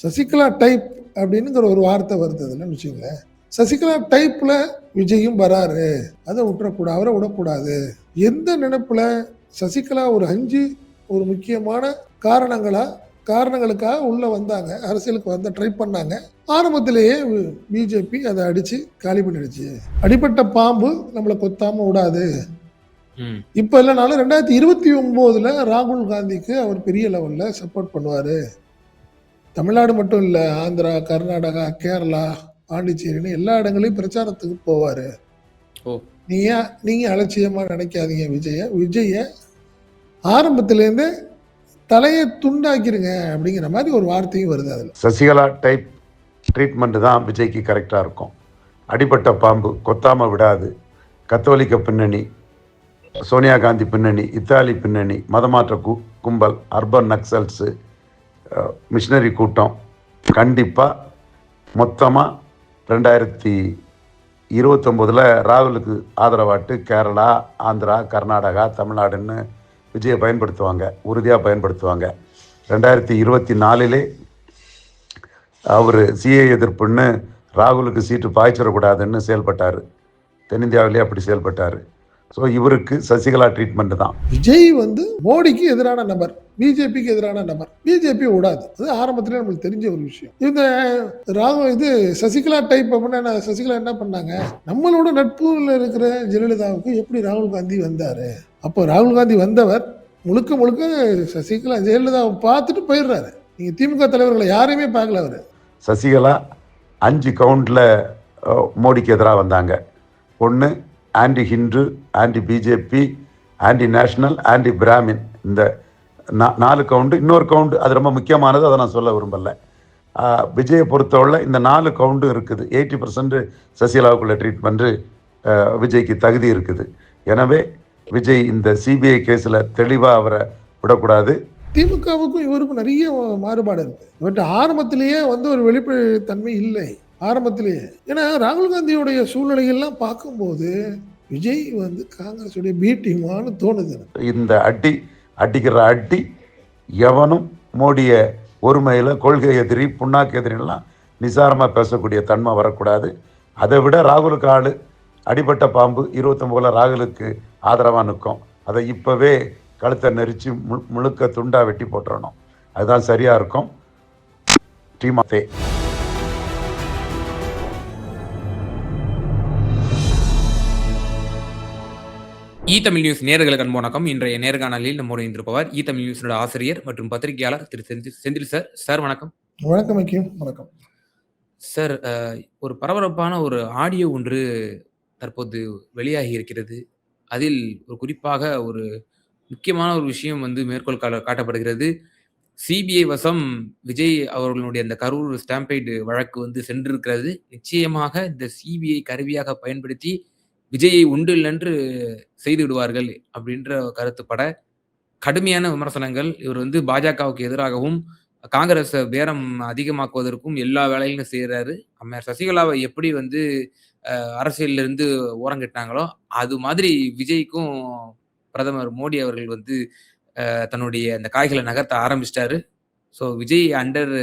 Sasikala type அப்படின்னுங்கிற ஒரு வார்த்தை வருது அதுலன்னு வச்சுங்களேன் சசிகலா டைப்ல விஜயும் வராரு. அதை விட்டுறக்கூடாது அவரை விடக்கூடாது. எந்த நினைப்புல சசிகலா ஒரு அஞ்சு ஒரு முக்கியமான காரணங்களா காரணங்களுக்காக உள்ள வந்தாங்க அரசியலுக்கு வந்த ட்ரை பண்ணாங்க. ஆரம்பத்திலேயே பிஜேபி அதை அடிச்சு காலி பண்ணிடுச்சு. அடிப்பட்ட பாம்பு நம்மளை கொத்தாம விடாது. இப்போ இல்லைனாலும் ரெண்டாயிரத்தி இருபத்தி ஒம்போதுல ராகுல் காந்திக்கு அவர் பெரிய லெவல்ல சப்போர்ட் பண்ணுவாரு. தமிழ்நாடு மட்டும் இல்லை ஆந்திரா கர்நாடகா கேரளா பாண்டிச்சேரின்னு எல்லா இடங்களையும் பிரச்சாரத்துக்கு போவாரு. ஓ. நீங்க நீங்க அலட்சியமா நினைக்காதீங்க விஜய. விஜய ஆரம்பத்திலேருந்தே தலையை துண்டாக்கிருங்க அப்படிங்கிற மாதிரி ஒரு வார்த்தையும் வருது அதுல. சசிகலா டைப் ட்ரீட்மெண்ட் தான் விஜய்க்கு கரெக்டாக இருக்கும். அடிபட்ட பாம்பு கொத்தாம விடாது கத்தோலிக்க பின்னணி சோனியா காந்தி பின்னணி இத்தாலி பின்னணி மதமாற்ற கு கும்பல் அர்பன் நக்சல்ஸு மிஷினரி கூட்டம் கண்டிப்பாக மொத்தமாக ரெண்டாயிரத்தி இருபத்தொம்போதில் ராகுலுக்கு ஆதரவாட்டு கேரளா ஆந்திரா கர்நாடகா தமிழ்நாடுன்னு விஜயை பயன்படுத்துவாங்க உறுதியாக பயன்படுத்துவாங்க. ரெண்டாயிரத்தி இருபத்தி நாலிலே அவர் சிஏ எதிர்ப்புன்னு ராகுலுக்கு சீட்டு பாய்ச்சிடக்கூடாதுன்னு செயல்பட்டார். தென்னிந்தியாவிலே அப்படி செயல்பட்டார். ஸோ இவருக்கு சசிகலா ட்ரீட்மெண்ட் தான். விஜய் வந்து மோடிக்கு எதிரான நபர் பிஜேபிக்கு எதிரான நபர். பிஜேபி விடாது அது ஆரம்பத்திலே நம்மளுக்கு தெரிஞ்ச ஒரு விஷயம். இந்த ராகு இது சசிகலா டைப் அப்படின்னா சசிகலா என்ன பண்ணாங்க? நம்மளோட நட்புல இருக்கிற ஜெயலலிதாவுக்கு எப்படி ராகுல் காந்தி வந்தாரு? அப்போ ராகுல் காந்தி வந்தவர் முழுக்க முழுக்க சசிகலா ஜெயலலிதாவை பார்த்துட்டு போயிடுறாரு. நீங்க திமுக தலைவர்களை யாரையுமே பார்க்கல அவரு. சசிகலா அஞ்சு கவுண்டில் மோடிக்கு எதிராக வந்தாங்க. ஒன்று anti Hindu anti BJP anti national anti Brahmin. இந்த நா- நாலு கவுண்டு இன்னொரு கவுண்டு அது ரொம்ப முக்கியமானது அதை நான் சொல்ல விரும்பல. விஜயை பொறுத்தவரை இந்த நாலு கவுண்டும் இருக்குது. எயிட்டி பர்சன்ட் சசிகலாவுக்குள்ள ட்ரீட்மெண்ட்டு விஜய்க்கு தகுதி இருக்குது. எனவே விஜய் இந்த சிபிஐ கேஸில் தெளிவாக அவரை விடக்கூடாது. திமுகவுக்கும் இவருக்கும் நிறைய மாறுபாடு இருக்குது இவர்கிட்ட ஆரம்பத்திலேயே வந்து ஒரு வெளிப்படைத்தன்மை இல்லை. ஆரம்பத்திலேயே. ஏன்னா ராகுல் காந்தியுடைய சூழ்நிலையெல்லாம் பார்க்கும்போது விஜய் வந்து காங்கிரஸுடைய பி தோணுது இந்த அடி அடிக்கிற அடி எவனும் மோடிய ஒருமையில் கொள்கை எதிரி புண்ணாக்கு எதிரிலாம் நிசாரமாக பேசக்கூடிய தன்மை வரக்கூடாது. அதை விட ராகுலுக்கு ஆள் அடிபட்ட பாம்பு இருபத்தொம்போதில் ராகுலுக்கு ஆதரவாக நிற்கும். அதை இப்போவே கழுத்தை நெரிச்சு முழுக்க துண்டா வெட்டி போட்டுறணும். அதுதான் சரியாக இருக்கும். டீமாத்தே இ தமிழ் நியூஸ் நேர்களுக்கு அன்பு வணக்கம். இன்றைய நேர்காணலில் நம்மோடு இருந்திருப்பவர் இ தமிழ் நியூஸோட ஆசிரியர் மற்றும் பத்திரிகையாளர் திரு செந்தில் சார். சார் வணக்கம். வணக்கம் ஐக்கியம் வணக்கம். சார் ஒரு பரபரப்பான ஒரு ஆடியோ ஒன்று தற்போது வெளியாகி இருக்கிறது. அதில் ஒரு குறிப்பாக ஒரு முக்கியமான ஒரு விஷயம் வந்து மேற்கோள் காட்டப்படுகிறது. சிபிஐ வசம் விஜய் அவர்களுடைய அந்த கரூர் ஸ்டாம்பைடு வழக்கு வந்து சென்றிருக்கிறது. நிச்சயமாக இந்த சிபிஐ கருவியாக பயன்படுத்தி விஜயை உண்டு இல்லென்று செய்து விடுவார்கள் அப்படின்ற கருத்துப்பட கடுமையான விமர்சனங்கள். இவர் வந்து பாஜகவுக்கு எதிராகவும் காங்கிரஸ் பேரம் அதிகமாக்குவதற்கும் எல்லா வேலைகளும் செய்கிறாரு அம்மையார் சசிகலாவை எப்படி வந்து அஹ், இருந்து ஓரங்கட்டினாங்களோ அது மாதிரி விஜய்க்கும் பிரதமர் மோடி அவர்கள் வந்து தன்னுடைய அந்த காய்களை நகர்த்த ஆரம்பிச்சிட்டாரு. ஸோ விஜய் அண்டர்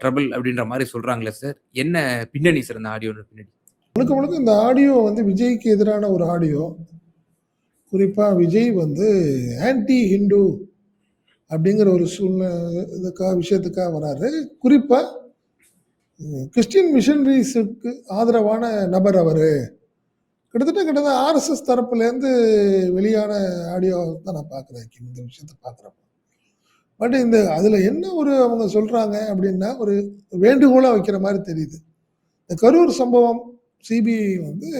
ட்ரபிள் அப்படின்ற மாதிரி சொல்றாங்களே சார். என்ன பின்னணி சார் இந்த ஆடியோ பின்னணி? முழுக்க முழுக்க இந்த ஆடியோ வந்து விஜய்க்கு எதிரான ஒரு ஆடியோ. குறிப்பாக விஜய் வந்து ஆன்டி ஹிந்து அப்படிங்கிற ஒரு சூழ்நிலை இதுக்காக விஷயத்துக்காக வராரு. குறிப்பாக கிறிஸ்டின் மிஷனரிஸுக்கு ஆதரவான நபர் அவர். கிட்டத்தட்ட கிட்டத்தட்ட ஆர்எஸ்எஸ் தரப்புலேருந்து வெளியான ஆடியோ தான் நான் பார்க்குறேன் இந்த விஷயத்தை பார்க்குறப்ப. பட் இந்த அதில் என்ன ஒரு அவங்க சொல்கிறாங்க அப்படின்னா ஒரு வேண்டுகோளாக வைக்கிற மாதிரி தெரியுது. இந்த கரூர் சம்பவம் சிபிஐ வந்து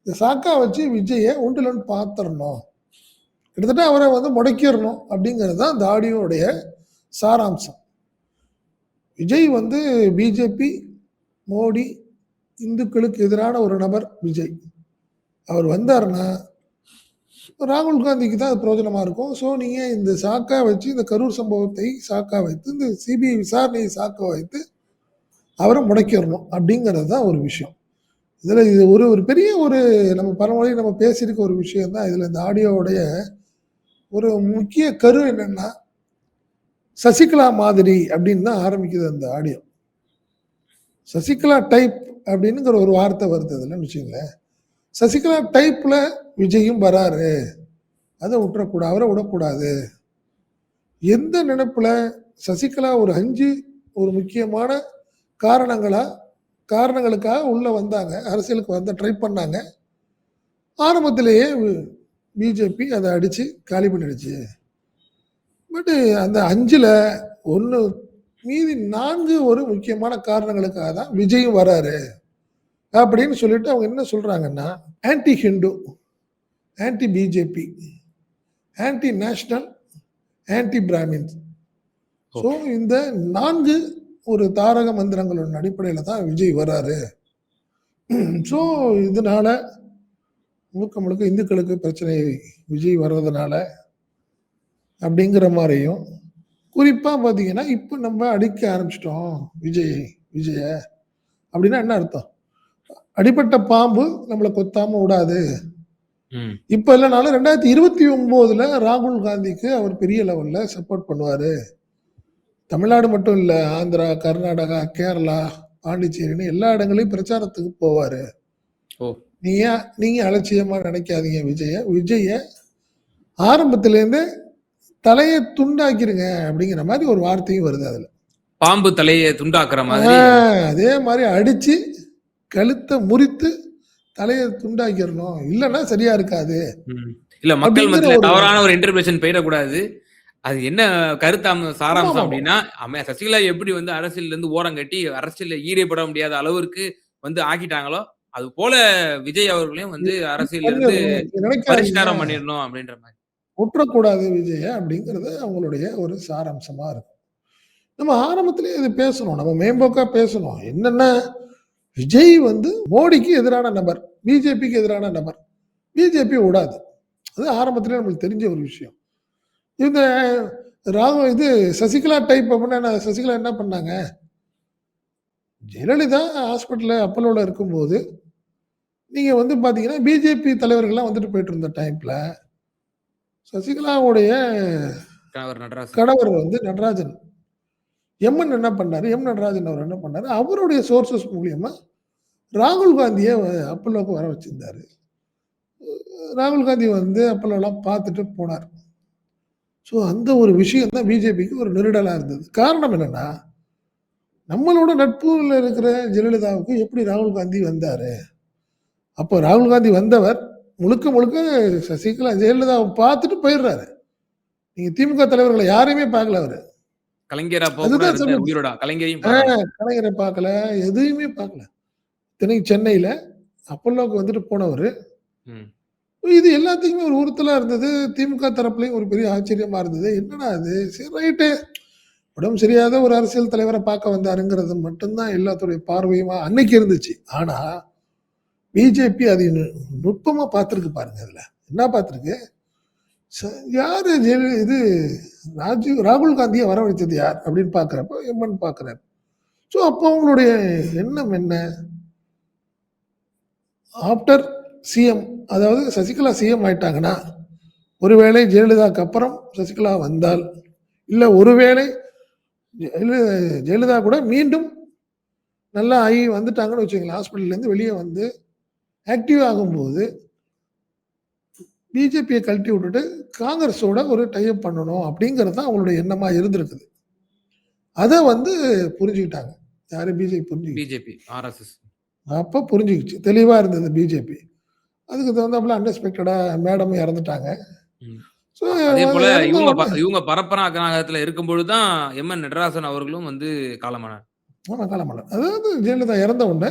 இந்த சாக்கா வச்சு விஜயை உண்டுலன்னு பார்த்துடணும் கிட்டத்தட்ட அவரை வந்து முடக்கிடணும் அப்படிங்கிறது தான் தாடியோடைய சாராம்சம். விஜய் வந்து பிஜேபி மோடி இந்துக்களுக்கு எதிரான ஒரு நபர் விஜய். அவர் வந்தாருன்னா ராகுல் காந்திக்கு தான் அது பிரயோஜனமாக இருக்கும். ஸோ நீங்கள் இந்த சாக்கா வச்சு இந்த கரூர் சம்பவத்தை சாக்கா வைத்து இந்த சிபிஐ விசாரணையை சாக்கா வைத்து அவரை முடக்கிடணும் அப்படிங்கிறது தான் ஒரு விஷயம். இதில் இது ஒரு ஒரு பெரிய ஒரு நம்ம பரவழி நம்ம பேசியிருக்க ஒரு விஷயம் தான் இந்த ஆடியோவுடைய ஒரு முக்கிய கரு என்னென்னா சசிகலா மாதிரி அப்படின்னு தான் ஆரம்பிக்குது அந்த ஆடியோ. சசிகலா டைப் அப்படின்னுங்கிற ஒரு வார்த்தை வருது அதில் வச்சுங்களேன் சசிகலா டைப்பில் விஜயும் வராரு. அதை விட்டுறக்கூடாது அவரை விடக்கூடாது. எந்த நினைப்பில் சசிகலா ஒரு அஞ்சு ஒரு முக்கியமான காரணங்களாக காரணங்களுக்காக உள்ளே வந்தாங்க. அரசியலுக்கு வந்த ட்ரை பண்ணாங்க. ஆரம்பத்திலேயே பிஜேபி அதை அடித்து காலி பண்ணிடுச்சு. பட்டு அந்த அஞ்சில் ஒன்று மீதி நான்கு ஒரு முக்கியமான காரணங்களுக்காக தான் விஜயும் வராரு. அப்படின்னு சொல்லிட்டு அவங்க என்ன சொல்கிறாங்கன்னா anti Hindu anti BJP anti national anti Brahmins so இந்த நான்கு ஒரு தாரக மந்திரங்களோட அடிப்படையில் தான் விஜய் வராரு ஸோ இதனால முழுக்க முழுக்க இந்துக்களுக்கு பிரச்சனை விஜய் வர்றதுனால அப்படிங்கிற மாதிரியும் குறிப்பாக பார்த்தீங்கன்னா இப்போ நம்ம அடிக்க ஆரம்பிச்சிட்டோம் விஜய் விஜய அப்படின்னா என்ன அர்த்தம்? அடிப்பட்ட பாம்பு நம்மளை கொத்தாம விடாது. இப்போ இல்லைனாலும் ரெண்டாயிரத்தி இருபத்தி ஒம்போதுல ராகுல் காந்திக்கு அவர் பெரிய லெவல்ல சப்போர்ட் பண்ணுவாரு. தமிழ்நாடு மட்டும் இல்லை ஆந்திரா கர்நாடகா கேரளா பாண்டிச்சேரின்னு எல்லா இடங்களையும் பிரச்சாரத்துக்கு போவாரு. ஓ. நீங்க நீங்க அலட்சியமா நினைக்காதீங்க விஜய. விஜய ஆரம்பத்திலேருந்தே தலையை துண்டாக்கிருங்க அப்படிங்கிற மாதிரி ஒரு வார்த்தையும் வருது அதுல. பாம்பு தலையை துண்டாக்குற மாதிரி. அதே மாதிரி அடிச்சு கழுத்தை முறித்து தலையை துண்டாக்கிடணும் இல்லைன்னா சரியா இருக்காது. இல்ல மக்கள் மத்தியில தவறான ஒரு இன்டர்பிரேஷன் போயிடக்கூடாது. அது என்ன கருத்தாம் சாராம்சம். அப்படின்னா சசிகலா எப்படி வந்து அரசியல்ல இருந்து ஓரம் கட்டி அரசியல்ல ஈடுபட முடியாத அளவிற்கு வந்து ஆக்கிட்டாங்களோ அது போல விஜய் அவர்களையும் வந்து அரசியல்ல இருந்து பரிஷ்காரம் பண்ணிடணும் அப்படின்ற மாதிரி. விட்டுறக்கூடாது விஜய அப்படிங்கிறது அவங்களுடைய ஒரு சாராம்சமா இருக்கும். நம்ம ஆரம்பத்திலேயே இது பேசணும். நம்ம மேம்போக்கா பேசணும். என்னென்ன விஜய் வந்து மோடிக்கு எதிரான நபர் பிஜேபிக்கு எதிரான நபர் பிஜேபி விடாது அது ஆரம்பத்திலே நம்மளுக்கு தெரிஞ்ச ஒரு விஷயம். இந்த ராகு இது சசிகலா டைப் அப்படின்னா என்ன- சசிகலா என்ன பண்ணாங்க? ஜெயலலிதா ஹாஸ்பிட்டலில் அப்பலோல இருக்கும்போது நீங்கள் வந்து பார்த்தீங்கன்னா பிஜேபி தலைவர்கள்லாம் வந்துட்டு போயிட்டு இருந்த டைமில் சசிகலாவுடைய கணவர் வந்து நடராஜன். எம்என் என்ன பண்ணாரு? எம் நடராஜன் அவர் என்ன பண்ணாரு? அவருடைய சோர்சஸ் மூலியமா ராகுல் காந்தியை அப்பல்லோக்கு வர வச்சிருந்தாரு. ராகுல் காந்தி வந்து அப்பல்லோலாம் பார்த்துட்டு போனார். ஸோ அந்த ஒரு விஷயம் தான் பிஜேபிக்கு ஒரு நெருடலாக இருந்தது. காரணம் என்னன்னா நம்மளோட நட்புல இருக்கிற ஜெயலலிதாவுக்கு எப்படி ராகுல் காந்தி வந்தாரு? அப்போ ராகுல் காந்தி வந்தவர் முழுக்க முழுக்க சசிகலா ஜெயலலிதாவை பார்த்துட்டு போயிடுறாரு. நீங்க திமுக தலைவர்களை யாரையுமே பார்க்கல அவரு. கலைஞரா. கலைஞரை பார்க்கல எதையுமே பார்க்கல. இத்தனைக்கு சென்னையில அப்பல்லோக்கு வந்துட்டு போனவர். இது எல்லாத்துக்குமே ஒரு உறுத்தலாக இருந்தது. திமுக தரப்புலையும் ஒரு பெரிய ஆச்சரியமாக இருந்தது. என்னடா அது சரி ரைட்டு உடம்பு சரியாத ஒரு அரசியல் தலைவரை பார்க்க வந்தாருங்கிறது மட்டும்தான் எல்லாத்துடைய பார்வையுமா? அன்னைக்கு இருந்துச்சு. ஆனால் பிஜேபி அது நு- பார்த்துருக்கு பாருங்க அதில். என்ன பார்த்துருக்கு? யார் ஜெயல- இது ராஜீவ் ராகுல் காந்தியை வரவழைச்சது யார் அப்படின்னு பார்க்குறப்ப எம்என் பார்க்குறாரு. ஸோ அப்போ அவங்களுடைய எண்ணம் என்ன? ஆஃப்டர் சிஎம் அதாவது சசிகலா சிஎம் ஆயிட்டாங்கன்னா ஒருவேளை ஜெயலலிதாக்கு அப்புறம் சசிகலா வந்தால் இல்லை ஒருவேளை ஜெயலலிதா கூட மீண்டும் நல்லா ஆகி வந்துட்டாங்கன்னு வச்சுக்கலாம் ஹாஸ்பிட்டல்லேருந்து வெளியே வந்து ஆக்டிவ் ஆகும்போது பிஜேபியை கழட்டி விட்டுட்டு காங்கிரஸோட ஒரு டைப் பண்ணணும் அப்படிங்கிறது தான் அவங்களுடைய எண்ணமாக இருந்திருக்குது. அதை வந்து புரிஞ்சுக்கிட்டாங்க. யாரு? பிஜேபி புரிஞ்சுக்கிட்டு பிஜேபி ஆர்எஸ்எஸ் அப்போ புரிஞ்சுக்கிச்சு. தெளிவாக இருந்தது பிஜேபி. அதுக்கு தகுந்தாப்புல அன்எக்ஸ்பெக்டடாக மேடம் இறந்துட்டாங்க. ஸோ அதே போல இவங்க ப- இவங்க பரப்பராகத்துல இருக்கும்பொழுதுதான் எம் என் நடராசன் அவர்களும் வந்து காலமானார். ஆமாம் காலமலர் அதாவது ஜெயலலிதா இறந்த உடனே.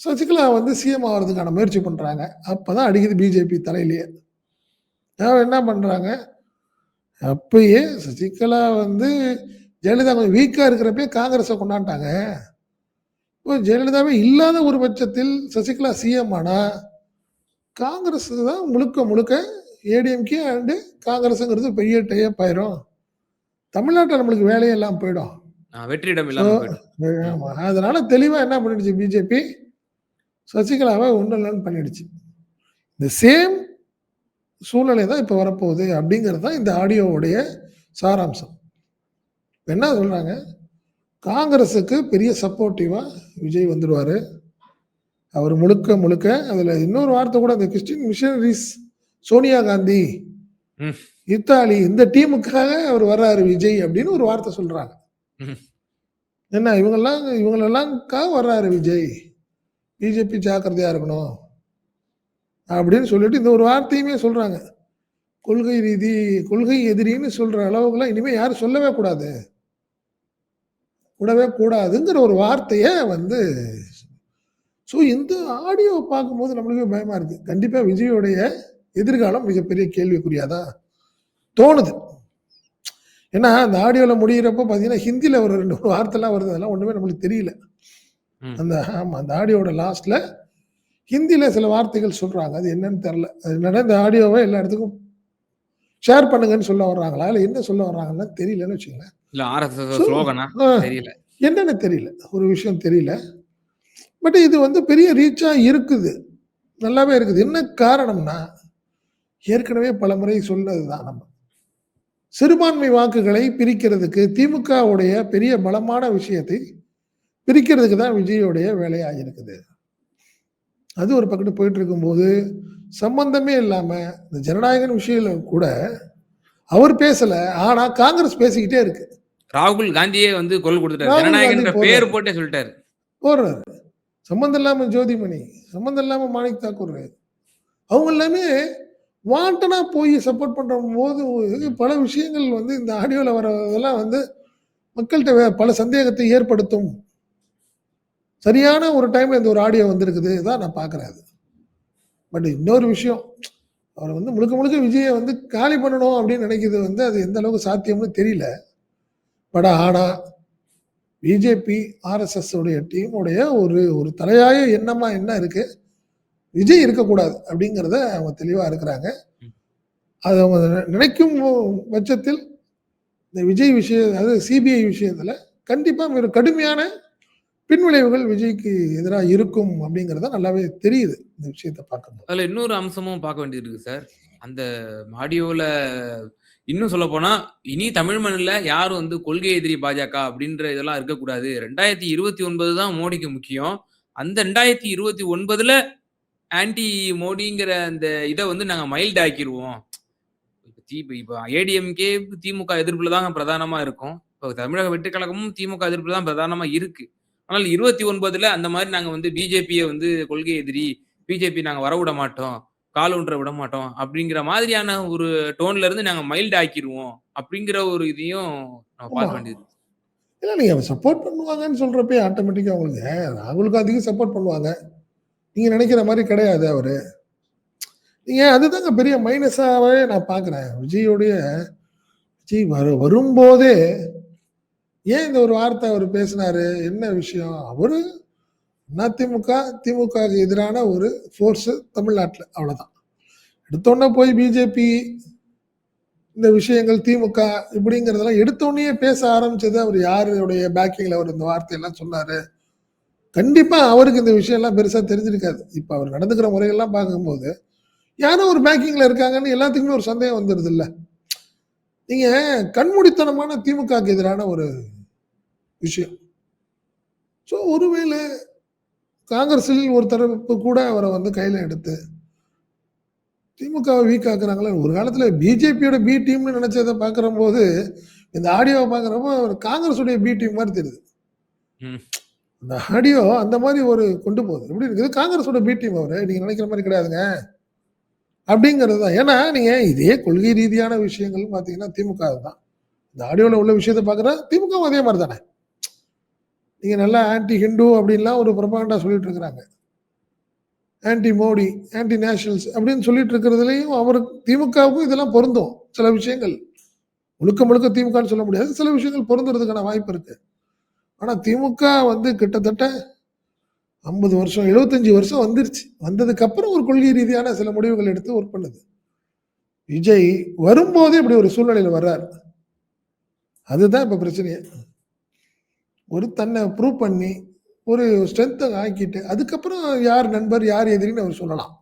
சசிகலா வந்து சிஎம் ஆகிறதுக்கான முயற்சி பண்ணுறாங்க அப்போ தான் அடிக்குது பிஜேபி தலையிலேயே. என்ன பண்ணுறாங்க அப்பயே சசிகலா வந்து ஜெயலலிதா கொஞ்சம் வீக்காக இருக்கிறப்பே காங்கிரஸை கொண்டாண்டாங்க இப்போ ஜெயலலிதாவே இல்லாத ஒரு பட்சத்தில் சசிகலா சிஎம் ஆனால் காங்கிரஸ் தான் முழுக்க முழுக்க ஏடிஎம்கே அண்டு காங்கிரஸுங்கிறது பெரிய டைப் ஆயிரும். தமிழ்நாட்டில் நம்மளுக்கு வேலையே எல்லாம் போயிடும். வெற்றிடம். அதனால தெளிவா என்ன பண்ணிடுச்சு பிஜேபி சசிகலாவை ஒன்றும் பண்ணிடுச்சு. இந்த சேம் சூழ்நிலை தான் இப்போ வரப்போகுது அப்படிங்கிறது தான் இந்த ஆடியோவுடைய சாராம்சம். என்ன சொல்றாங்க? காங்கிரஸுக்கு பெரிய சப்போர்ட்டிவா விஜய் வந்துடுவாரு அவர் முழுக்க முழுக்க அதுல இன்னொரு வார்த்தை கூட அந்த Christian missionaries Sonia Gandhi. Italy இந்த டீமுக்காக அவர் வர்றாரு விஜய் அப்படின்னு ஒரு வார்த்தை சொல்றாங்க. என்ன இவங்கெல்லாம் இவங்களெல்லாம்க்காக வர்றாரு விஜய் பிஜேபி ஜாக்கிரதையா இருக்கணும் அப்படின்னு சொல்லிட்டு இந்த ஒரு வார்த்தையுமே சொல்றாங்க கொள்கை ரீதி கொள்கை எதிரின்னு சொல்ற அளவுக்குலாம் இனிமே யாரும் சொல்லவே கூடாது கூடவே கூடாதுங்கிற ஒரு வார்த்தையை வந்து ஸோ இந்த ஆடியோ பார்க்கும்போது நம்மளுக்கே பயமா இருக்கு. கண்டிப்பா விஜயோடைய எதிர்காலம் மிகப்பெரிய கேள்விக்குறியாதான் தோணுது. ஏன்னா அந்த ஆடியோவில் முடிகிறப்போ பார்த்தீங்கன்னா ஹிந்தியில் ஒரு ரெண்டு மூணு வார்த்தைலாம் வருது. அதெல்லாம் ஒன்றுமே நம்மளுக்கு தெரியல. அந்த ஆமாம் அந்த ஆடியோட லாஸ்ட்ல ஹிந்தியில் சில வார்த்தைகள் சொல்கிறாங்க அது என்னன்னு தெரில அது என்னன்னா இந்த ஆடியோவை எல்லா இடத்துக்கும் ஷேர் பண்ணுங்கன்னு சொல்ல வர்றாங்களா? இல்லை என்ன சொல்ல வர்றாங்கன்னா தெரியலன்னு தெரியல. என்னன்னு தெரியல. ஒரு விஷயம் தெரியல. பட் இது வந்து பெரிய ரீச்சாக இருக்குது. நல்லாவே இருக்குது. என்ன காரணம்னா ஏற்கனவே பல முறை சொன்னது தான் நம்ம. சிறுபான்மை வாக்குகளை பிரிக்கிறதுக்கு திமுகவுடைய பெரிய பலமான விஷயத்தை பிரிக்கிறதுக்கு தான் விஜயோடைய வேலையாக இருக்குது அது ஒரு பக்கத்து போயிட்டு இருக்கும்போது சம்பந்தமே இல்லாம இந்த ஜனநாயகன் விஷயம் கூட அவர் பேசல. ஆனா காங்கிரஸ் பேசிக்கிட்டே இருக்கு. ராகுல் காந்தியே வந்து குரல் கொடுத்துட்டாரு. பேர். போட்டே சொல்லிட்டாரு. போடுறாரு. சம்மந்தம் இல்லாமல் ஜோதிமணி சம்மந்தம் இல்லாமல் மாணிக் தாக்கூர் அவங்க எல்லாமே வாண்டனாக போய் சப்போர்ட் பண்ணுற போது பல விஷயங்கள் வந்து இந்த ஆடியோவில் வரதெல்லாம் வந்து மக்கள்கிட்ட வே- பல சந்தேகத்தை ஏற்படுத்தும். சரியான ஒரு டைமில் இந்த ஒரு ஆடியோ வந்திருக்குது தான் நான் பார்க்குறேன் அது. பட் இன்னொரு விஷயம் அவர் வந்து முழுக்க முழுக்க விஜயை வந்து காலி பண்ணணும் அப்படின்னு நினைக்கிறது வந்து அது எந்த அளவுக்கு சாத்தியம்னு தெரியல. பட் ஆனால் பிஜேபி ஆர்எஸ்எஸ் உடைய டீமுடைய ஒரு ஒரு தலையாய எண்ணமா என்ன இருக்கு? விஜய் இருக்கக்கூடாது அப்படிங்கிறத அவங்க தெளிவா இருக்கிறாங்க. அது அவங்க நினைக்கும் பட்சத்தில் இந்த விஜய் விஷயம் அதாவது சிபிஐ விஷயத்துல கண்டிப்பா ஒரு கடுமையான பின்விளைவுகள் விஜய்க்கு எதிராக இருக்கும் அப்படிங்கிறத நல்லாவே தெரியுது இந்த விஷயத்தை பார்க்கும்போது. அதுல இன்னொரு அம்சமும் பார்க்க வேண்டியது இருக்கு சார். அந்த ஆடியோல இன்னும் சொல்ல போனா இனி தமிழ் மண்ணில் யாரும் வந்து கொள்கை எதிரி பாஜக அப்படின்ற இதெல்லாம் இருக்கக்கூடாது. ரெண்டாயிரத்தி இருபத்தி ஒன்பது தான் மோடிக்கு முக்கியம். அந்த ரெண்டாயிரத்தி இருபத்தி ஒன்பதுல ஆன்டி மோடிங்கிற அந்த இதை வந்து நாங்க மைல்ட் ஆக்கிடுவோம் இப்போ தி இப்போ ஏடிஎம்கே திமுக எதிர்ப்புல தான் பிரதானமா இருக்கும். இப்போ தமிழக வெட்டுக்கழகமும் திமுக எதிர்ப்புல தான் பிரதானமா இருக்கு. ஆனால் இருபத்தி ஒன்பதுல அந்த மாதிரி நாங்க வந்து பிஜேபியை வந்து கொள்கை எதிரி பிஜேபி நாங்க வர விட மாட்டோம். கால் ஒன்றை விட மாட்டோம் அப்படிங்கிற மாதிரியான ஒரு டோன்ல இருந்து நாங்க மைல்ட் ஆக்கிடுவோம் அப்படிங்கிற ஒரு இதையும் நம்ம பார்க்க. வேண்டியது. இல்லை நீங்கள் சப்போர்ட் பண்ணுவாங்கன்னு சொல்கிறப்பே ஆட்டோமேட்டிக்காக அவங்களுக்கு ராகுல் காந்திக்கு சப்போர்ட் பண்ணுவாங்க. நீங்கள் நினைக்கிற மாதிரி கிடையாது அவர். நீங்கள் அதுதாங்க பெரிய மைனஸாகவே நான் பார்க்குறேன். விஜயோடைய விஜய் வரு வரும்போதே ஏன் இந்த ஒரு வார்த்தை அவர் பேசினாரு? என்ன விஷயம்? அவரு அதிமுக திமுகவுக்கு எதிரான ஒரு ஃபோர்ஸு தமிழ்நாட்டில் அவ்வளோதான் எடுத்தோன்னே போய் பிஜேபி இந்த விஷயங்கள் திமுக இப்படிங்கிறதெல்லாம் எடுத்தோடனே பேச ஆரம்பிச்சது அவர் யாருடைய பேக்கிங்ல அவர் இந்த வார்த்தையெல்லாம் சொன்னாரு. கண்டிப்பா அவருக்கு இந்த விஷயம்லாம் பெருசா தெரிஞ்சிருக்காது. இப்போ அவர் நடந்துக்கிற முறைகள்லாம் பார்க்கும்போது யாரோ ஒரு பேக்கிங்ல இருக்காங்கன்னு எல்லாத்துக்குமே ஒரு சந்தேகம் வந்துடுது இல்லை நீங்க கண்மூடித்தனமான திமுகக்கு எதிரான ஒரு விஷயம். ஸோ ஒருவேளை காங்கிரஸில் ஒரு தரப்பு கூட அவரை வந்து கையில எடுத்து திமுகவை வீக் ஆக்குறாங்களே. ஒரு காலத்துல பிஜேபியோட பி டீம்னு நினைச்சதை பார்க்குற போது இந்த ஆடியோவை பார்க்குறப்போ ஒரு காங்கிரஸுடைய பி டீம் மாதிரி தெரியுது. ம். அந்த ஆடியோ அந்த மாதிரி ஒரு கொண்டு போகுது. எப்படி இருக்குது? காங்கிரஸோட பி டீம் அவரு. நீங்க நினைக்கிற மாதிரி கிடையாதுங்க. அப்படிங்கிறது தான். ஏன்னா நீங்க இதே கொள்கை ரீதியான விஷயங்கள் பார்த்தீங்கன்னா திமுக தான். இந்த ஆடியோவில் உள்ள விஷயத்தை பார்க்குற திமுகவும் அதே மாதிரி தானே. நீங்கள் நல்லா ஆன்டி ஹிந்து அப்படின்லாம் ஒரு பிரபாண்டா சொல்லிட்டு இருக்கிறாங்க. ஆன்டி மோடி ஆன்டி நேஷனல்ஸ் அப்படின்னு சொல்லிட்டு இருக்கிறதுலையும் அவருக்கு திமுகவுக்கும் இதெல்லாம் பொருந்தும் சில விஷயங்கள். முழுக்க முழுக்க திமுகன்னு சொல்ல முடியாது சில விஷயங்கள் பொருந்துறதுக்கான வாய்ப்பு இருக்கு. ஆனால் திமுக வந்து கிட்டத்தட்ட ஐம்பது வருஷம் எழுபத்தஞ்சு வருஷம் வந்துருச்சு. வந்ததுக்கப்புறம் ஒரு கொள்கை ரீதியான சில முடிவுகள் எடுத்து ஒர்க் பண்ணுது. விஜய் வரும்போதே இப்படி ஒரு சூழ்நிலையில் வர்றார். அதுதான் இப்போ பிரச்சனையே. ஒரு தன்னை ப்ரூவ் பண்ணி ஒரு ஸ்ட்ரென்த்தை ஆக்கிட்டு அதுக்கப்புறம் யார் நண்பர் யார் எதிரின்னு அவர் சொல்லலாம்.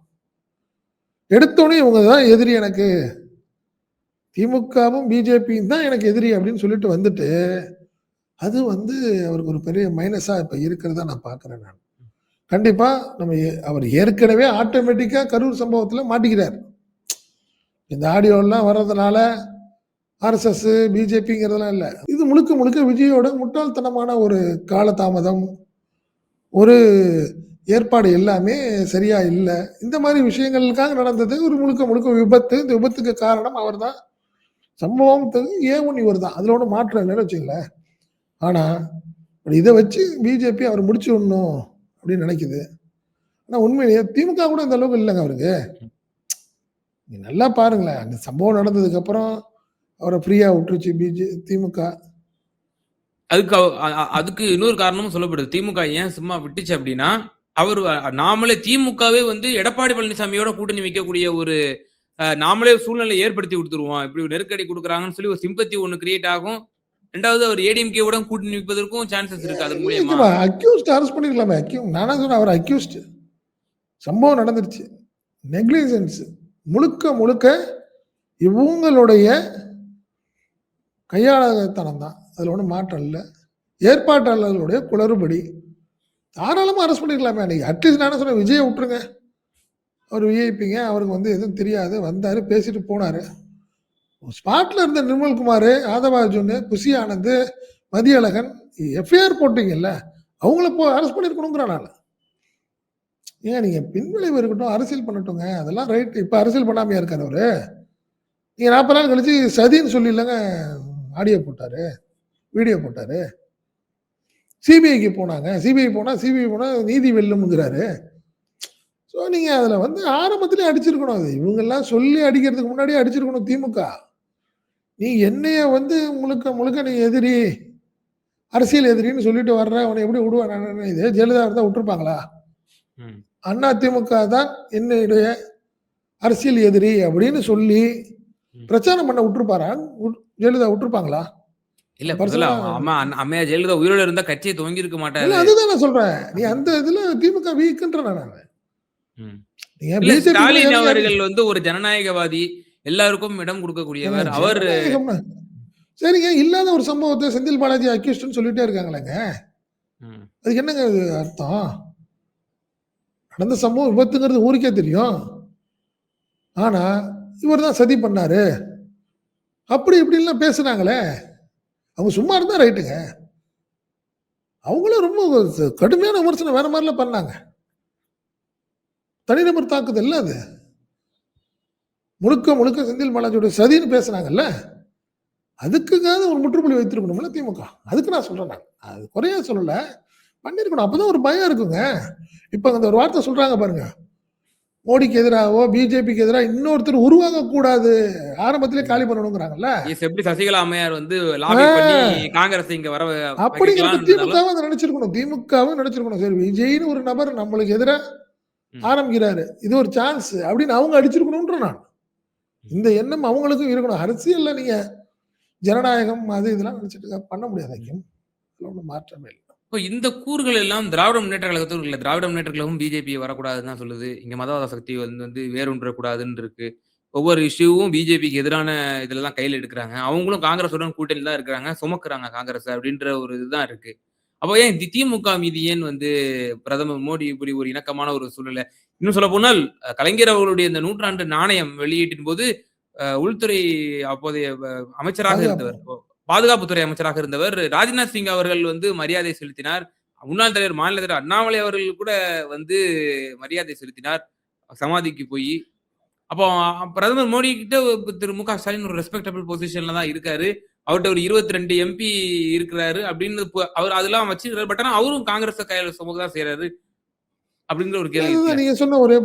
எடுத்தோடனே இவங்க தான் எதிரி எனக்கு. திமுகவும் பிஜேபியும் தான் எனக்கு எதிரி அப்படின்னு சொல்லிட்டு வந்துட்டு அது வந்து அவருக்கு ஒரு பெரிய மைனஸாக இப்போ இருக்கிறதா நான் பார்க்குறேன் நான். கண்டிப்பாக நம்ம ஏ- அவர் ஏற்கனவே ஆட்டோமேட்டிக்காக கரூர் சம்பவத்தில் மாட்டிக்கிறார். இந்த ஆடியோலாம் வர்றதுனால ஆர்எஸ்எஸ் பிஜேபிங்கிறதெல்லாம் இல்லை. இது முழுக்க முழுக்க விஜயோட முட்டாள்தனமான ஒரு காலதாமதம் ஒரு ஏற்பாடு எல்லாமே சரியா இல்லை. இந்த மாதிரி விஷயங்களுக்காக நடந்தது ஒரு முழுக்க முழுக்க விபத்து. இந்த விபத்துக்கு காரணம் அவர்தான். சம்பவத்துக்கு ஏ ஒன் இவர் தான். அதில் ஒன்றும் மாற்றம் இல்லைன்னு வச்சுங்களேன் ஆனால் இதை வச்சு பிஜேபி அவர் முடிச்சு விடணும் அப்படின்னு நினைக்குது. ஆனால் உண்மையிலேயே திமுக கூட இந்த அளவுக்கு இல்லைங்க அவருக்கு. நீ நல்லா பாருங்களேன். அந்த சம்பவம் நடந்ததுக்கப்புறம் அவரை ஃப்ரீயா விட்டுருச்சு பிஜே திமுக. அதுக்கு அதுக்கு இன்னொரு காரணமும் சொல்லப்படுது. திமுக ஏன் சும்மா விட்டுச்சு அப்படின்னா அவர் நாமளே திமுகவே வந்து எடப்பாடி பழனிசாமியோட கூட்டணி வைக்கக்கூடிய ஒரு நாமளே சூழ்நிலை ஏற்படுத்தி கொடுத்துருவோம். இப்படி நெருக்கடி கொடுக்குறாங்கன்னு சொல்லி ஒரு சிம்பத்தி ஒன்று கிரியேட் ஆகும். ரெண்டாவது அவர் ஏடிஎம்கே உடன் கூட்டணி வைப்பதற்கும் சான்சஸ் இருக்கு அது மூலியமா. Accused arrest பண்ணிருக்கலாமே. அக்யூ நானா சொன்னேன் அவர் அக்யூஸ்ட் சம்பவம் நடந்துருச்சு. நெக்லிஜென்ஸ் முழுக்க முழுக்க இவங்களுடைய கையாளத்தனம் தான் அதில் ஒன்றும் மாற்றம் இல்லை. ஏற்பாட்டாளர்களுடைய குளறுபடி. தாராளமாக அரெஸ்ட் பண்ணிருக்கலாமே நீங்கள் அட்லீஸ்ட் நான் சொன்னேன்? விஜயை விட்டுருங்க. அவர் விஐபிங்க அவருக்கு வந்து எதுவும் தெரியாது. வந்தார் பேசிட்டு போனார். ஸ்பாட்டில் இருந்த நிர்மல்குமார் ஆதவ அர்ஜுன் குஷி ஆனந்த் மதியழகன் எஃப்ஐஆர் போட்டீங்கல்ல அவங்கள போ அரெஸ்ட் பண்ணிருக்கணுங்கிறேன் நாள் ஏன்? நீங்கள் பின்விளைவு இருக்கட்டும் அரசியல் பண்ணட்டுங்க. அதெல்லாம் ரைட் இப்போ அரசியல் பண்ணாமையா இருக்கார் அவர். நீங்கள் நாற்பது நாள் கழிச்சு சதின்னு சொல்லி இல்லைங்க ஆடியோ போட்டாரு வீடியோ போட்டாரு. சிபிஐக்கு போனாங்க. சிபிஐ போனால் சிபிஐ போனால் நீதி வெல்லும்ங்கிறாரு. ஸோ நீங்கள் அதில் வந்து ஆரம்பத்திலே அடிச்சிருக்கணும். அது இவங்கெல்லாம் சொல்லி அடிக்கிறதுக்கு முன்னாடியே அடிச்சிருக்கணும் திமுக. நீ என்னைய வந்து முழுக்க முழுக்க நீ எதிரி அரசியல் எதிரின்னு சொல்லிட்டு வர்ற அவனை எப்படி விடுவான் இதே ஜெயலலிதா இருந்தால் விட்டுருப்பாங்களா. அண்ணா திமுக தான் என்னுடைய அரசியல் எதிரி அப்படின்னு சொல்லி. பிரச்சாரம் பண்ண விட்டுருப்பாரா? விட்- ஜெயலலிதா விட்டுருப்பாங்களா? இல்ல அம்மா அம்மையா ஜெயலலிதா உயிரோட இருந்தா கட்சியை துவங்கி இருக்க மாட்டாரு அதுதான் நான் சொல்றேன். நீ அந்த இதுல திமுக வீக்குன்ற நான்? ம். நீங்க இல்ல BJP ல ஸ்டாலின் அவர்கள் வந்து ஒரு ஜனநாயகவாதி எல்லாருக்கும் இடம் கொடுக்கக்கூடியவர். அவர் சரிங்க இல்லாத ஒரு சம்பவத்தை செந்தில் பாலாஜி அக்யூஸ்ட்னு சொல்லிட்டே இருக்காங்களேங்க. அதுக்கு என்னங்க அர்த்தம்? நடந்த சம்பவம் விபத்துங்கிறது ஊருக்கே தெரியும். ஆனா இவர் தான் சதி பண்ணார். அப்படி இப்படின்லாம் பேசுனாங்களே. அவங்க சும்மா இருந்தால் ரைட்டுங்க. அவங்களும் ரொம்ப கடுமையான விமர்சனம் வேற மாதிரிலாம் பண்ணாங்க. தனிநபர் தாக்குதல் இல்லை அது. முழுக்க முழுக்க செந்தில் பாலாஜியோட சதின்னு பேசுனாங்கல்ல. அதுக்குக்காக ஒரு முற்றுப்புள்ளி வைத்திருக்கணும்ல திமுக. அதுக்கு நான் சொல்றேன் நான். அது குறையா பண்ணியிருக்கணும் அப்போ தான் ஒரு பயம் இருக்குங்க. இப்போ அந்த ஒரு வார்த்தை சொல்றாங்க பாருங்க. மோடிக்கு எதிராகவோ பிஜேபிக்கு எதிராக இன்னொருத்தர் உருவாக கூடாது ஆரம்பத்திலே காலி பண்ணணுங்கிறாங்கல்ல. எப்படி சசிகலா அம்மையார் வந்து காங்கிரஸ் இங்க வர வைக்கலாம்னு திமுகவும் அதை நினைச்சிருக்கணும். திமுகவும் நினைச்சிருக்கணும். சரி விஜய்னு ஒரு நபர் நம்மளுக்கு எதிராக. ஆரம்பிக்கிறாரு. இது ஒரு சான்ஸ் அப்படின்னு அவங்க அடிச்சிருக்கணும்ன்ற நான். இந்த எண்ணம் அவங்களுக்கும் இருக்கணும். அரசியல்ல நீங்க ஜனநாயகம் அது இதெல்லாம் நினைச்சிட்டு பண்ண முடியாது. ஐயம் ஒண்ணும் மாற்றமே இல்லை. இப்போ இந்த கூறுகள் எல்லாம் திராவிட முன்னேற்ற கழகத்தோடு இல்லை திராவிட முன்னேற்ற கழகம் பிஜேபி வரக்கூடாதுன்னு தான் சொல்லுது. இங்க மதவாத சக்தி வந்து வந்து வேறுன்றக்கூடாதுன்னு இருக்கு. ஒவ்வொரு இஷ்யூவும் பிஜேபிக்கு எதிரான இதுல தான் கையில் எடுக்கிறாங்க. அவங்களும் காங்கிரஸுடன் கூட்டணி தான் இருக்கிறாங்க. சுமக்குறாங்க காங்கிரஸ் அப்படின்ற ஒரு இதுதான் இருக்கு. அப்போ ஏன் தி- திமுக மீது ஏன் வந்து பிரதமர் மோடி இப்படி ஒரு இணக்கமான ஒரு சூழ்நிலை? இன்னும் சொல்ல போனால் கலைஞர் அவர்களுடைய இந்த நூற்றாண்டு நாணயம் வெளியீட்டின் போது உள்துறை அப்போதைய அமைச்சராக. இருந்தவர். பாதுகாப்புத்துறை அமைச்சராக இருந்தவர் ராஜ்நாத் சிங் அவர்கள் வந்து மரியாதை செலுத்தினார். முன்னாள் தலைவர் மாநில தலைவர் அண்ணாமலை அவர்கள் கூட வந்து மரியாதை செலுத்தினார். சமாதிக்கு போய். அப்போ பிரதமர் மோடி கிட்ட திரு மு க ஸ்டாலின் ஒரு ரெஸ்பெக்டபிள் பொசிஷன்ல தான் இருக்காரு. அவர்கிட்ட ஒரு இருபத்தி ரெண்டு எம்பி இருக்கிறாரு அப்படின்னு அவர் அதெல்லாம் வச்சிருக்காரு. பட் ஆனா அவரும் காங்கிரஸ் கையில சுமக்க தான் செய்யறாரு அப்படிங்கிற ஒரு கேள்வி. நீங்க சொன்ன ஒரே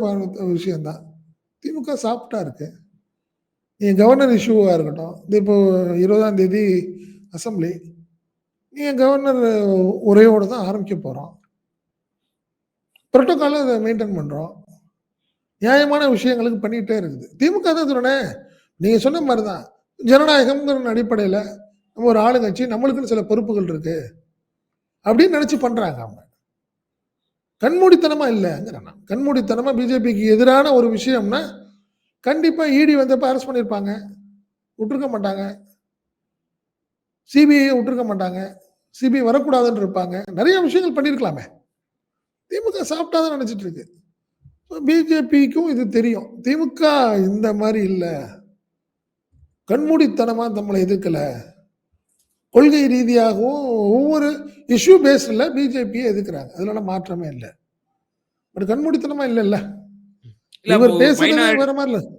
விஷயம் தான் திமுக சாப்பிட்டா இருக்கு. நீங்கள் கவர்னர் இஷ்யூவாக இருக்கட்டும். இது இப்போது இருபதாம் தேதி அசம்பிளி நீங்கள் கவர்னர் உரையோடு தான் ஆரம்பிக்க போகிறோம் புரோட்டோகால அதை மெயின்டைன் பண்ணுறோம் நியாயமான விஷயங்களுக்கு பண்ணிக்கிட்டே இருக்குது. திமுக தான் சொன்னேன் நீங்கள் சொன்ன மாதிரி தான் ஜனநாயகம்ங்கிற அடிப்படையில் நம்ம ஒரு ஆளுங்கட்சி நம்மளுக்குன்னு சில பொறுப்புகள் இருக்குது அப்படின்னு நினச்சி பண்ணுறாங்க அவங்க. கண்மூடித்தனமாக இல்லைங்கிறேன் நான் பிஜேபிக்கு எதிரான ஒரு விஷயம்னா கண்டிப்பா இடி வந்தப்ப அரெஸ்ட் பண்ணியிருப்பாங்க விட்டுருக்க மாட்டாங்க. சிபிஐ விட்டுருக்க மாட்டாங்க. சிபிஐ வரக்கூடாதுன்னு இருப்பாங்க. நிறைய விஷயங்கள் பண்ணியிருக்கலாமே திமுக சாப்பிட்டா தான் நினச்சிட்டு இருக்கு. பிஜேபிக்கும் இது தெரியும். திமுக இந்த மாதிரி இல்லை. கண்மூடித்தனமா நம்மளை எதிர்க்கல. கொள்கை ரீதியாகவும் ஒவ்வொரு இஷ்யூ பேஸில் பிஜேபியை எதிர்க்கிறாங்க. அதுல மாற்றமே இல்லை. பட் கண்மூடித்தனமா இல்லைல்ல. இல்ல இவர் பேசுறது வேற மாதிரி இல்லை.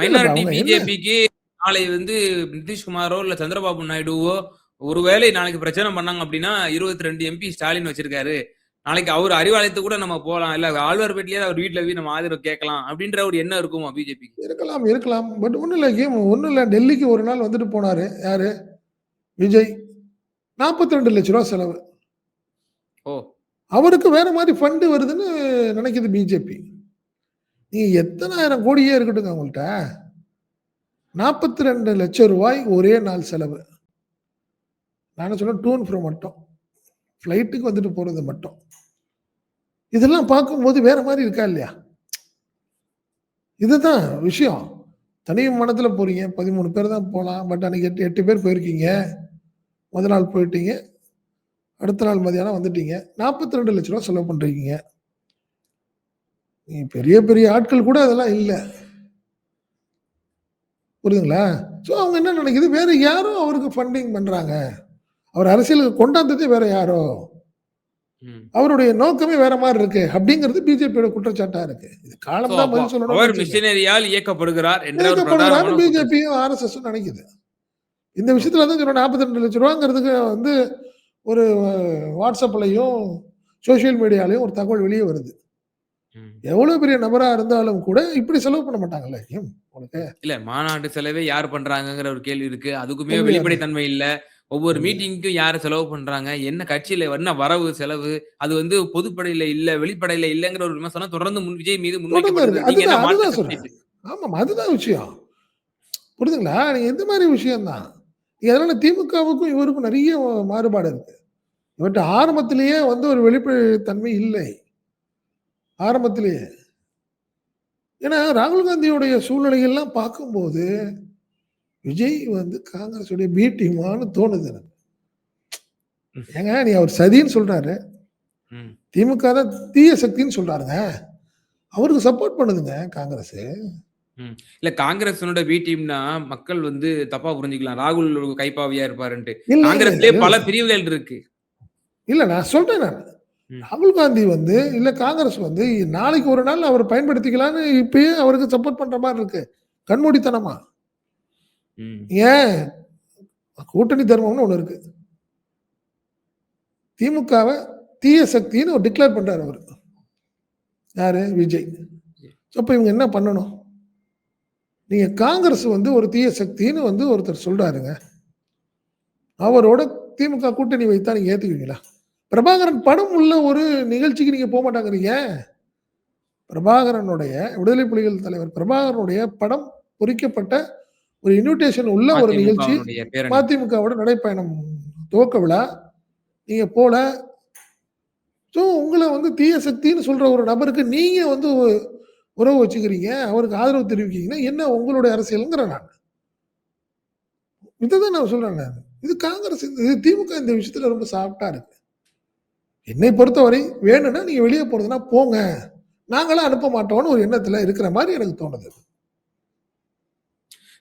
மைனாரிட்டி பிஜேபிக்கு நாளை வந்து நிதிஷ்குமாரோ இல்ல சந்திரபாபு நாயுடுவோ ஒருவேளை நாளைக்கு பிரச்சனை பண்ணாங்க அப்படின்னா இருபத்தி ரெண்டு எம்பி ஸ்டாலின் வச்சிருக்காரு. நாளைக்கு அவர் அறிவாலயத்து கூட நம்ம போலாம் இல்ல ஆழ்வார்பேட்டிலேயே அவர் வீட்டுல போய் நம்ம ஆதரவு கேட்கலாம் அப்படின்ற ஒரு எண்ணம் இருக்குமா பிஜேபிக்கு இருக்கலாம் இருக்கலாம். பட் ஒன்றும் இல்லை கேம் ஒன்றும் இல்லை. டெல்லிக்கு ஒரு நாள் வந்துட்டு போனாரு. யாரு? விஜய். நாற்பத்தி ரெண்டு லட்ச ரூபா செலவு. ஓ. அவருக்கு வேற மாதிரி ஃபண்டு வருதுன்னு நினைக்குது பிஜேபி நீங்கள் எத்தனாயிரம் கோடியே இருக்கட்டுங்க உங்கள்கிட்ட நாற்பத்தி ரெண்டு லட்சம் ரூபாய் ஒரே நாள் செலவு. நான் சொல்ல டூன் ஃப்ரோ மட்டும். ஃப்ளைட்டுக்கு வந்துட்டு போகிறது மட்டும். இதெல்லாம் பார்க்கும்போது வேற மாதிரி இருக்கா இல்லையா? இதுதான் விஷயம். தனி மனத்தில் போறீங்க. பதிமூணு பேர் தான் போகலாம் பட் அன்னைக்கு எட்டு எட்டு பேர் போயிருக்கீங்க. முதல் நாள் போயிட்டீங்க. அடுத்த நாள் மதியானம் வந்துட்டீங்க. நாற்பத்தி ரெண்டு லட்ச ரூபா செலவு பண்ணுறீங்க பெரிய பெரிய ஆட்கள் கூட அதெல்லாம் இல்லை. புரியுதுங்களா? ஸோ அவங்க என்ன நினைக்குது? வேற யாரோ அவருக்கு ஃபண்டிங் பண்றாங்க. அவர் அரசியலுக்கு கொண்டாந்ததே வேற யாரோ. அவருடைய நோக்கமே வேற மாதிரி இருக்கு. அப்படிங்கிறது பிஜேபியோட குற்றச்சாட்டா இருக்கு. இது காலம் தான் பதில் சொல்லணும் மிஷினரியால் இயக்கப்படுகிறார் குற்றம். பிஜேபியும் ஆர்எஸ்எஸ் நினைக்குது. இந்த விஷயத்துல தான் நாற்பத்தி ரெண்டு லட்ச ரூபாங்கிறதுக்கு வந்து ஒரு வாட்ஸ்அப்லயும் சோஷியல் மீடியாலையும் ஒரு தகவல் வெளியே வருது. எவ்வளவு பெரிய நபரா இருந்தாலும் கூட இப்படி செலவு பண்ண மாட்டாங்கல்ல? ஏன் உனக்கு இல்ல மாநாட்டு செலவே யார் பண்றாங்கங்கிற ஒரு கேள்வி இருக்கு. அதுக்குமே. வெளிப்படைத்தன்மை இல்ல. ஒவ்வொரு. மீட்டிங்க்கும் யார் செலவு பண்றாங்க? என்ன கட்சியில என்ன வரவு செலவு? அது வந்து பொதுப்படையில இல்ல வெளிப்படையில இல்லங்கிற ஒரு விமர்சனம் தொடர்ந்து முன் விஜய் மீது முன்வைக்கப்படுது. ஆமாம் அதுதான் விஷயம். புரியுதுங்களா நீங்க எந்த மாதிரி விஷயம்தான்? அதனால திமுகவுக்கும் இவருக்கும் நிறைய மாறுபாடு இருக்கு. இவர்கிட்ட ஆரம்பத்திலேயே வந்து ஒரு வெளிப்படைத்தன்மை இல்லை. ஆரம்பத்திலேயே. ஏன்னா ராகுல் காந்தியோடைய சூழ்நிலைகள்லாம் பார்க்கும்போது விஜய் வந்து காங்கிரஸுடைய பி டீமான்னு தோணுது எனக்கு. ஏங்க நீ அவர் சதின்னு சொல்றாரு. ம். திமுக தான் தீய சக்தின்னு சொல்றாருங்க. அவருக்கு சப்போர்ட் பண்ணுதுங்க காங்கிரஸ் இல்ல காங்கிரஸனோட பி டீம்னா மக்கள் வந்து தப்பா புரிஞ்சுக்கலாம். ராகுல் கைப்பாவியா இருப்பாருன்ட்டு. காங்கிரஸ்லயே பல பிரிவுகள் இருக்கு. இல்ல நான் சொல்றேன் நான். ராகுல் காந்தி வந்து இல்ல காங்கிரஸ் வந்து நாளைக்கு ஒரு நாள் அவர் பயன்படுத்திக்கலாம்னு இப்பயே அவருக்கு சப்போர்ட் பண்ற மாதிரி இருக்கு. கண்மூடித்தனமா. ஏன்? கூட்டணி தர்மம்னு ஒண்ணு இருக்கு. திமுகவை தீய சக்தின்னு ஒரு டிக்ளேர் பண்றாரு அவர். யாரு? விஜய். அப்ப இவங்க என்ன பண்ணணும்? நீங்க காங்கிரஸ் வந்து ஒரு தீய சக்தின்னு வந்து ஒருத்தர் சொல்றாருங்க. அவரோட திமுக கூட்டணி வைத்தா நீங்க ஏத்துக்குவீங்களா? பிரபாகரன் படம் உள்ள ஒரு நிகழ்ச்சிக்கு நீங்க போக மாட்டாங்கிறீங்க பிரபாகரனுடைய விடுதலை புலிகள் தலைவர் பிரபாகரனுடைய படம் பொறிக்கப்பட்ட ஒரு இன்விடேஷன் உள்ள ஒரு நிகழ்ச்சி. மதிமுகவோட நடைப்பயணம் துவக்க விழா. நீங்க போல. ஸோ உங்களை வந்து தீய சக்தின்னு சொல்ற ஒரு நபருக்கு நீங்க வந்து உறவு வச்சுக்கிறீங்க. அவருக்கு ஆதரவு தெரிவிக்கீங்கன்னா என்ன உங்களுடைய அரசியலுங்கிற நான் இதைதான் நான் சொல்றேன் நான். இது காங்கிரஸ் இது திமுக இந்த விஷயத்துல ரொம்ப சாஃப்டா இருக்கு. என்னை பொறுத்தவரை வேணும்னா நீங்க வெளியே போறதுன்னா போங்க. நாங்களாம் அனுப்ப மாட்டோம்னு ஒரு எண்ணத்துல இருக்கிற மாதிரி எனக்கு தோணுது.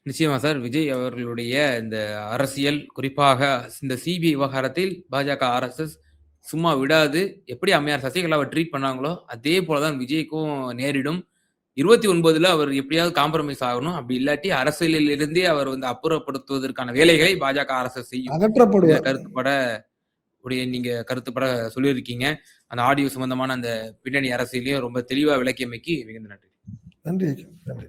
நிச்சயமா சார். விஜய் அவர்களுடைய இந்த அரசியல் குறிப்பாக இந்த சிபிஐ விவகாரத்தில் பாஜக ஆர்எஸ்எஸ் சும்மா விடாது. எப்படி அம்மையார் சசிகலாவை ட்ரீட் பண்ணாங்களோ அதே போலதான் விஜய்க்கும் நேரிடும். இருபத்தி ஒன்பதுல அவர் எப்படியாவது காம்ப்ரமைஸ் ஆகணும். அப்படி இல்லாட்டி அரசியலில் இருந்தே அவர் வந்து அப்புறப்படுத்துவதற்கான வேலைகளை பாஜக அரசு செய்யும். கருத்துப்பட உடைய நீங்க கருத்துப்பட சொல்லியிருக்கீங்க. அந்த ஆடியோ சம்பந்தமான அந்த பின்னணி அரசியலையும் ரொம்ப தெளிவா விளக்கியமைக்கு மிகுந்த நன்றி. நன்றி நன்றி.